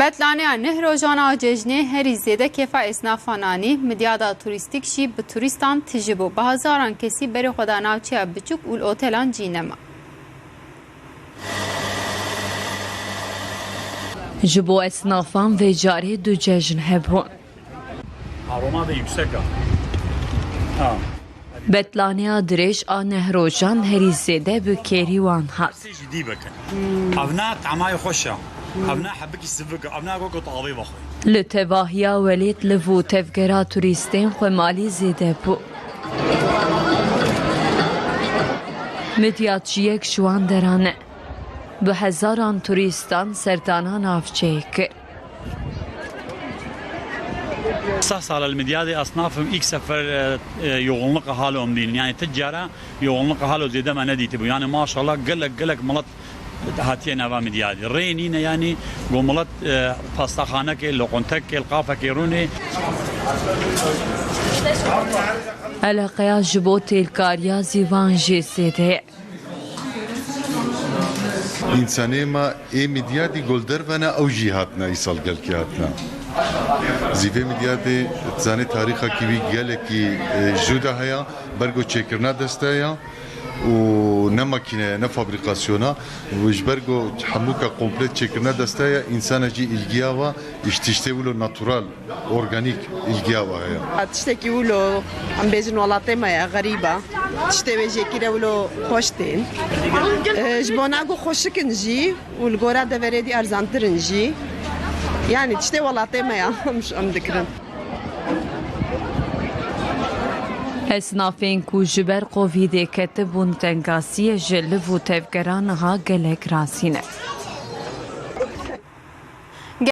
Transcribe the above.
بەتلانەیە نهرۆژانە جێژنێ هەری زێدە کێفا ئێسنافانانی مدیادا توریستیک شی bi turistan tiji bû bi hezaran kesî berê xweda navçeya biçûk û li otelan cînema. Ji bo esnafan vê carê du cejn hebûn. Aroma da yüksek ha. Ha. Betlaneya dirêj a nehrojan herî zêde bi kêrî wan hat. Sê jî dî bikin. Evna temayê xweş e. Li tevahiya welêt liv û tevgera turîstên xwe malî zêde bû. Midyatçiyek ji wan derane. Bi hezaran turîstan serdana navçeyê kir. صح على المديادي اصنافهم ايك سفر يغلق هالو مدين يعني تجاره يغلق هالو زي ما نديتبو يعني ما شاء الله قلق قلق ملط malat hatiye neva midyadi. Reyn yine yani gomalat pastakhane ke lokontek ke qafa ke runi Eleqeya ji bo têlkariya zîvan jê zêde ye. انسانê me ê midyadî goldervene ew jî hatine îsal gelkî hatine. Zîvê midyadê zanê tarîxa wî gelekî juda heye bergo çêkirina desteya û ne makîne ne fabrikasyona û ji ber go hemûka komplet çêkirina desteya insana jî ilgiya wa îş tiştê wilo natural organik ilgiya wa heye. tiştekî wilo em bêjin welatê me ye xerîba tiştê wê jêkîre wilo xweş tên ji bo nago xweşikin jî û li gora deverê dî erzantirin jî Հեսնավեն կուժբեր կովիդի կետը բունտենգասի հա, է ժլը վուտև գրանղա գելեգրասին է։